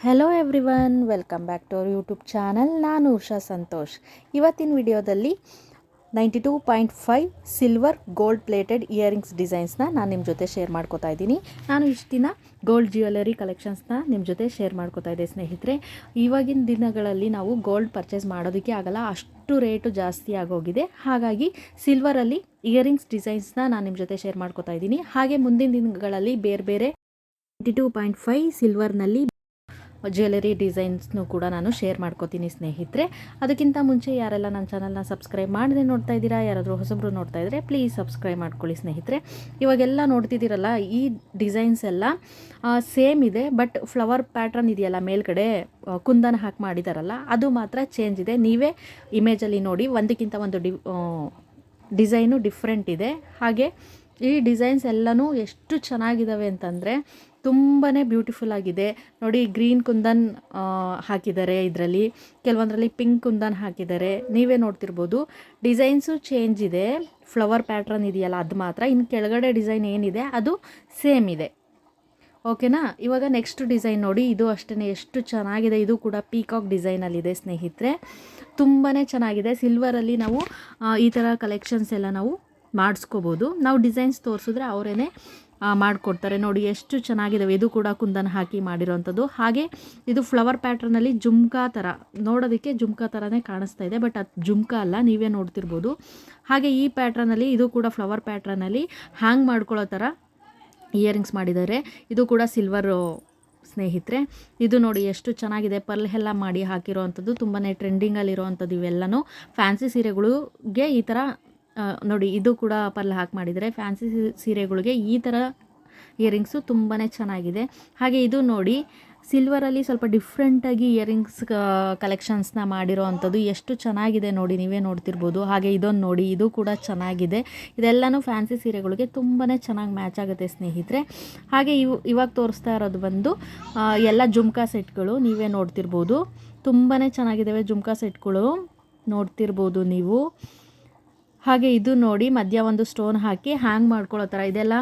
Hello everyone welcome back to our YouTube channel ನಾನು ಉಷಾ ಸಂತೋಷ್. ಇವತ್ತಿನ ವಿಡಿಯೋದಲ್ಲಿ ninety two point five silver gold plated earrings ಡಿಸೈನ್ಸ್ನ ನಾನು ನಿಮ್ಮ ಜೊತೆ ಶೇರ್ ಮಾಡ್ಕೋತಾ ಇದ್ದೀನಿ. ನಾನು ಇಷ್ಟು ದಿನ ಗೋಲ್ಡ್ ಜ್ಯುವೆಲರಿ ಕಲೆಕ್ಷನ್ಸ್ನ ನಿಮ್ಮ ಜೊತೆ ಶೇರ್ ಮಾಡ್ಕೋತಾ ಇದ್ದೆ ಸ್ನೇಹಿತರೆ. ಇವಾಗಿನ ದಿನಗಳಲ್ಲಿ ನಾವು ಗೋಲ್ಡ್ ಪರ್ಚೇಸ್ ಮಾಡೋದಕ್ಕೆ ಆಗಲ್ಲ, ಅಷ್ಟು ರೇಟು ಜಾಸ್ತಿ ಆಗೋಗಿದೆ. ಹಾಗಾಗಿ ಸಿಲ್ವರಲ್ಲಿ ಇಯರಿಂಗ್ಸ್ ಡಿಸೈನ್ಸ್ನ ನಾನು ನಿಮ್ಮ ಜೊತೆ ಶೇರ್ ಮಾಡ್ಕೋತಾ ಇದ್ದೀನಿ. ಹಾಗೆ ಮುಂದಿನ ದಿನಗಳಲ್ಲಿ ಬೇರೆ ಬೇರೆ ನೈಂಟಿ ಟೂ ಪಾಯಿಂಟ್ ಫೈವ್ ಸಿಲ್ವರ್ನಲ್ಲಿ ಜ್ಯುವೆಲರಿ ಡಿಸೈನ್ಸ್ನು ಕೂಡ ನಾನು ಶೇರ್ ಮಾಡ್ಕೋತೀನಿ ಸ್ನೇಹಿತರೆ. ಅದಕ್ಕಿಂತ ಮುಂಚೆ ಯಾರೆಲ್ಲ ನನ್ನ ಚಾನಲ್ನ ಸಬ್ಸ್ಕ್ರೈಬ್ ಮಾಡದೇ ನೋಡ್ತಾ ಇದ್ದೀರಾ, ಯಾರಾದರೂ ಹೊಸಬ್ರು ನೋಡ್ತಾ ಇದ್ದರೆ ಪ್ಲೀಸ್ ಸಬ್ಸ್ಕ್ರೈಬ್ ಮಾಡ್ಕೊಳ್ಳಿ ಸ್ನೇಹಿತರೆ. ಇವಾಗೆಲ್ಲ ನೋಡ್ತಿದ್ದೀರಲ್ಲ, ಈ ಡಿಸೈನ್ಸ್ ಎಲ್ಲ ಸೇಮ್ ಇದೆ, ಬಟ್ ಫ್ಲವರ್ ಪ್ಯಾಟ್ರನ್ ಇದೆಯಲ್ಲ ಮೇಲ್ಗಡೆ ಕುಂದನ ಹಾಕಿ ಮಾಡಿದಾರಲ್ಲ, ಅದು ಮಾತ್ರ ಚೇಂಜ್ ಇದೆ. ನೀವೇ ಇಮೇಜಲ್ಲಿ ನೋಡಿ, ಒಂದಕ್ಕಿಂತ ಒಂದು ಡಿ ಡಿಸೈನು ಡಿಫ್ರೆಂಟ್ ಇದೆ. ಹಾಗೆ ಈ ಡಿಸೈನ್ಸ್ ಎಲ್ಲನೂ ಎಷ್ಟು ಚೆನ್ನಾಗಿದ್ದಾವೆ ಅಂತಂದರೆ ತುಂಬಾ ಬ್ಯೂಟಿಫುಲ್ ಆಗಿದೆ. ನೋಡಿ ಗ್ರೀನ್ ಕುಂದನ್ ಹಾಕಿದ್ದಾರೆ ಇದರಲ್ಲಿ. ಕೆಲವೊಂದರಲ್ಲಿ ಪಿಂಕ್ ಕುಂದನ್ ಹಾಕಿದ್ದಾರೆ. ನೀವೇ ನೋಡ್ತಿರ್ಬೋದು. ಡಿಸೈನ್ಸು ಚೇಂಜ್ ಇದೆ. ಫ್ಲವರ್ ಪ್ಯಾಟ್ರನ್ ಇದೆಯಲ್ಲ, ಅದು ಮಾತ್ರ. ಇನ್ನು ಕೆಳಗಡೆ ಡಿಸೈನ್ ಏನಿದೆ, ಅದು ಸೇಮ್ ಇದೆ. ಓಕೆನಾ ಇವಾಗ ನೆಕ್ಸ್ಟ್ ಡಿಸೈನ್ ನೋಡಿ, ಇದು ಅಷ್ಟೇ ಎಷ್ಟು ಚೆನ್ನಾಗಿದೆ. ಇದು ಕೂಡ ಪೀಕಾಕ್ ಡಿಸೈನಲ್ಲಿದೆ ಸ್ನೇಹಿತರೆ. ತುಂಬಾ ಚೆನ್ನಾಗಿದೆ. ಸಿಲ್ವರಲ್ಲಿ ನಾವು ಈ ಥರ ಕಲೆಕ್ಷನ್ಸ್ ಎಲ್ಲ ನಾವು ಮಾಡಿಸ್ಕೋಬೋದು. ನಾವು ಡಿಸೈನ್ಸ್ ತೋರಿಸಿದ್ರೆ ಅವರೇ ಮಾಡಿಕೊಡ್ತಾರೆ. ನೋಡಿ, ಎಷ್ಟು ಚೆನ್ನಾಗಿದ್ದಾವೆ ಇದು ಕೂಡ ಕುಂದನ್ ಹಾಕಿ ಮಾಡಿರೋವಂಥದ್ದು ಹಾಗೆ ಇದು ಫ್ಲವರ್ ಪ್ಯಾಟ್ರನಲ್ಲಿ ಜುಮ್ಕಾ ಥರ. ನೋಡೋದಕ್ಕೆ ಜುಮ್ಕಾ ಥರನೇ ಕಾಣಿಸ್ತಾ ಇದೆ, ಬಟ್ ಅದು ಜುಮ್ಕಾ ಅಲ್ಲ, ನೀವೇ ನೋಡ್ತಿರ್ಬೋದು. ಹಾಗೆ ಈ ಪ್ಯಾಟ್ರನಲ್ಲಿ, ಇದು ಕೂಡ ಫ್ಲವರ್ ಪ್ಯಾಟ್ರನಲ್ಲಿ ಹ್ಯಾಂಗ್ ಮಾಡ್ಕೊಳ್ಳೋ ಥರ ಇಯರಿಂಗ್ಸ್ ಮಾಡಿದ್ದಾರೆ. ಇದು ಕೂಡ ಸಿಲ್ವರ್ ಸ್ನೇಹಿತರೆ. ಇದು ನೋಡಿ, ಎಷ್ಟು ಚೆನ್ನಾಗಿದೆ. ಪರ್ಲ್ ಎಲ್ಲ ಮಾಡಿ ಹಾಕಿರೋವಂಥದ್ದು ತುಂಬಾ ಟ್ರೆಂಡಿಂಗಲ್ಲಿರೋವಂಥದ್ದು ಇವೆಲ್ಲನೂ. ಫ್ಯಾನ್ಸಿ ಸೀರೆಗಳಿಗೆ ಈ ಥರ ನೋಡಿ, ಇದು ಕೂಡ ಪರ್ಲ್ ಹಾಕಿ ಮಾಡಿದರೆ ಫ್ಯಾನ್ಸಿ ಸೀರೆಗಳಿಗೆ ಈ ಥರ ಇಯರಿಂಗ್ಸು ತುಂಬಾ ಚೆನ್ನಾಗಿದೆ. ಹಾಗೆ ಇದು ನೋಡಿ ಸಿಲ್ವರಲ್ಲಿ ಸ್ವಲ್ಪ ಡಿಫ್ರೆಂಟಾಗಿ ಇಯರಿಂಗ್ಸ್ ಕಲೆಕ್ಷನ್ಸ್ನ ಮಾಡಿರೋ ಅಂಥದ್ದು ಎಷ್ಟು ಚೆನ್ನಾಗಿದೆ ನೋಡಿ, ನೀವೇ ನೋಡ್ತಿರ್ಬೋದು. ಹಾಗೆ ಇದೊಂದು ನೋಡಿ, ಇದು ಕೂಡ ಚೆನ್ನಾಗಿದೆ. ಇದೆಲ್ಲನೂ ಫ್ಯಾನ್ಸಿ ಸೀರೆಗಳಿಗೆ ತುಂಬಾ ಚೆನ್ನಾಗಿ ಮ್ಯಾಚ್ ಆಗುತ್ತೆ ಸ್ನೇಹಿತರೆ. ಹಾಗೆ ಇವು, ಇವಾಗ ತೋರಿಸ್ತಾ ಇರೋದು ಬಂದು ಎಲ್ಲ ಜುಮ್ಕಾ ಸೆಟ್ಗಳು ನೀವೇ ನೋಡ್ತಿರ್ಬೋದು. ತುಂಬಾ ಚೆನ್ನಾಗಿದ್ದಾವೆ ಜುಮ್ಕಾ ಸೆಟ್ಗಳು. ನೋಡ್ತಿರ್ಬೋದು ನೀವು. ಹಾಗೆ ಇದು ನೋಡಿ ಮಧ್ಯ ಒಂದು ಸ್ಟೋನ್ ಹಾಕಿ ಹ್ಯಾಂಗ್ ಮಾಡ್ಕೊಳ್ಳೋ ಥರ ಇದೆಲ್ಲ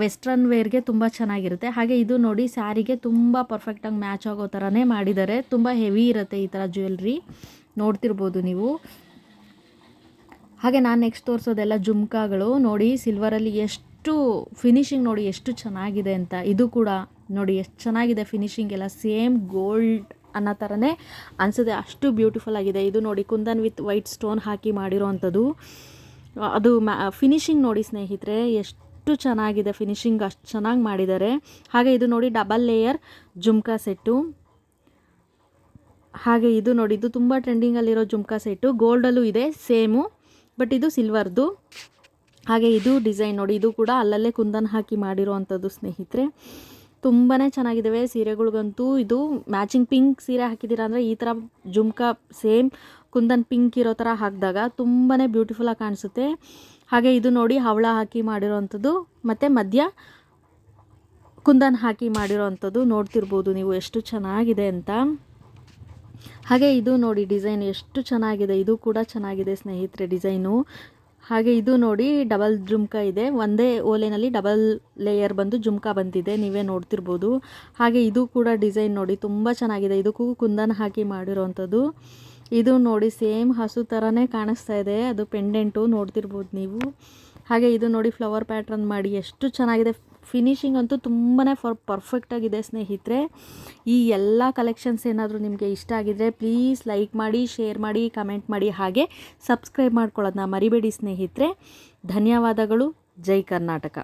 ವೆಸ್ಟ್ರನ್ ವೇರ್ಗೆ ತುಂಬ ಚೆನ್ನಾಗಿರುತ್ತೆ. ಹಾಗೆ ಇದು ನೋಡಿ ಸ್ಯಾರಿಗೆ ತುಂಬ ಪರ್ಫೆಕ್ಟಾಗಿ ಮ್ಯಾಚ್ ಆಗೋ ಥರನೇ ಮಾಡಿದ್ದಾರೆ. ತುಂಬ ಹೆವಿ ಇರುತ್ತೆ ಈ ಥರ ಜ್ಯುವೆಲ್ರಿ ನೋಡ್ತಿರ್ಬೋದು ನೀವು. ಹಾಗೆ ನಾನು ನೆಕ್ಸ್ಟ್ ತೋರಿಸೋದೆಲ್ಲ ಜುಮ್ಕಾಗಳು. ನೋಡಿ ಸಿಲ್ವರಲ್ಲಿ ಎಷ್ಟು ಫಿನಿಶಿಂಗ್ ನೋಡಿ ಎಷ್ಟು ಚೆನ್ನಾಗಿದೆ ಅಂತ. ಇದು ಕೂಡ ನೋಡಿ ಎಷ್ಟು ಚೆನ್ನಾಗಿದೆ ಫಿನಿಶಿಂಗ್ ಎಲ್ಲ. ಸೇಮ್ ಗೋಲ್ಡ್ ಅನ್ನೋ ಥರನೇ ಅನಿಸುತ್ತೆ. ಅಷ್ಟು ಬ್ಯೂಟಿಫುಲ್ ಆಗಿದೆ. ಇದು ನೋಡಿ ಕುಂದನ್ ವಿತ್ ವೈಟ್ ಸ್ಟೋನ್ ಹಾಕಿ ಮಾಡಿರೋವಂಥದ್ದು ಅದು ಮ್ಯಾ ಫಿನಿಶಿಂಗ್ ನೋಡಿ ಸ್ನೇಹಿತರೆ, ಎಷ್ಟು ಚೆನ್ನಾಗಿದೆ ಫಿನಿಶಿಂಗ್ ಅಷ್ಟು ಚೆನ್ನಾಗಿ ಮಾಡಿದ್ದಾರೆ. ಹಾಗೆ ಇದು ನೋಡಿ ಡಬಲ್ ಲೇಯರ್ ಜುಮ್ಕಾ ಸೆಟ್ಟು. ಹಾಗೆ ಇದು ನೋಡಿ, ಇದು ತುಂಬ ಟ್ರೆಂಡಿಂಗಲ್ಲಿರೋ ಜುಮ್ಕಾ ಸೆಟ್ಟು. ಗೋಲ್ಡಲ್ಲೂ ಇದೆ ಸೇಮು ಬಟ್ ಇದು ಸಿಲ್ವರ್ದು ಹಾಗೆ ಇದು ಡಿಸೈನ್ ನೋಡಿ, ಇದು ಕೂಡ ಅಲ್ಲಲ್ಲೇ ಕುಂದನ್ ಹಾಕಿ ಮಾಡಿರೋ ಅಂಥದ್ದು ಸ್ನೇಹಿತರೆ. ತುಂಬಾ ಚೆನ್ನಾಗಿದ್ದಾವೆ ಸೀರೆಗಳಿಗಂತೂ. ಇದು ಮ್ಯಾಚಿಂಗ್ ಪಿಂಕ್ ಸೀರೆ ಹಾಕಿದ್ದೀರಾ ಅಂದರೆ ಈ ಥರ ಜುಮ್ಕಾ ಸೇಮ್ ಕುಂದನ್ ಪಿಂಕ್ ಇರೋ ಥರ ಹಾಕಿದಾಗ ತುಂಬಾ ಬ್ಯೂಟಿಫುಲ್ಲಾಗಿ ಕಾಣಿಸುತ್ತೆ. ಹಾಗೆ ಇದು ನೋಡಿ ಹವಳ ಹಾಕಿ ಮಾಡಿರೋವಂಥದ್ದು ಮತ್ತು ಮಧ್ಯ ಕುಂದನ್ ಹಾಕಿ ಮಾಡಿರೋ ಅಂಥದ್ದು ನೋಡ್ತಿರ್ಬೋದು ನೀವು ಎಷ್ಟು ಚೆನ್ನಾಗಿದೆ ಅಂತ. ಹಾಗೆ ಇದು ನೋಡಿ ಡಿಸೈನ್ ಎಷ್ಟು ಚೆನ್ನಾಗಿದೆ. ಇದು ಕೂಡ ಚೆನ್ನಾಗಿದೆ ಸ್ನೇಹಿತರೆ ಡಿಸೈನು. ಹಾಗೆ ಇದು ನೋಡಿ ಡಬಲ್ ಜುಮ್ಕಾ ಇದೆ. ಒಂದೇ ಓಲೆನಲ್ಲಿ ಡಬಲ್ ಲೇಯರ್ ಬಂದು ಜುಮ್ಕಾ ಬಂದಿದೆ. ನೀವೇ ನೋಡ್ತಿರ್ಬೋದು. ಹಾಗೆ ಇದು ಕೂಡ ಡಿಸೈನ್ ನೋಡಿ ತುಂಬ ಚೆನ್ನಾಗಿದೆ. ಇದಕ್ಕೂ ಕುಂದನ್ ಹಾಕಿ ಮಾಡಿರೋವಂಥದ್ದು ಇದು ನೋಡಿ ಸೇಮ್ ಹಸು ಥರನೇ ಕಾಣಿಸ್ತಾ ಇದೆ. ಅದು ಪೆಂಡೆಂಟು ನೋಡ್ತಿರ್ಬೋದು ನೀವು. ಹಾಗೆ ಇದು ನೋಡಿ ಫ್ಲವರ್ ಪ್ಯಾಟ್ರನ್ ಮಾಡಿ ಎಷ್ಟು ಚೆನ್ನಾಗಿದೆ. ಫಿನಿಶಿಂಗ್ ಅಂತೂ ತುಂಬಾ ಫರ್ ಪರ್ಫೆಕ್ಟಾಗಿದೆ ಸ್ನೇಹಿತರೆ. ಈ ಎಲ್ಲ ಕಲೆಕ್ಷನ್ಸ್ ಏನಾದರೂ ನಿಮಗೆ ಇಷ್ಟ ಆಗಿದರೆ ಪ್ಲೀಸ್ ಲೈಕ್ ಮಾಡಿ ಶೇರ್ ಮಾಡಿ ಕಮೆಂಟ್ ಮಾಡಿ, ಹಾಗೆ ಸಬ್ಸ್ಕ್ರೈಬ್ ಮಾಡ್ಕೊಳ್ಳೋದನ್ನ ಮರಿಬೇಡಿ ಸ್ನೇಹಿತರೆ. ಧನ್ಯವಾದಗಳು. ಜೈ ಕರ್ನಾಟಕ.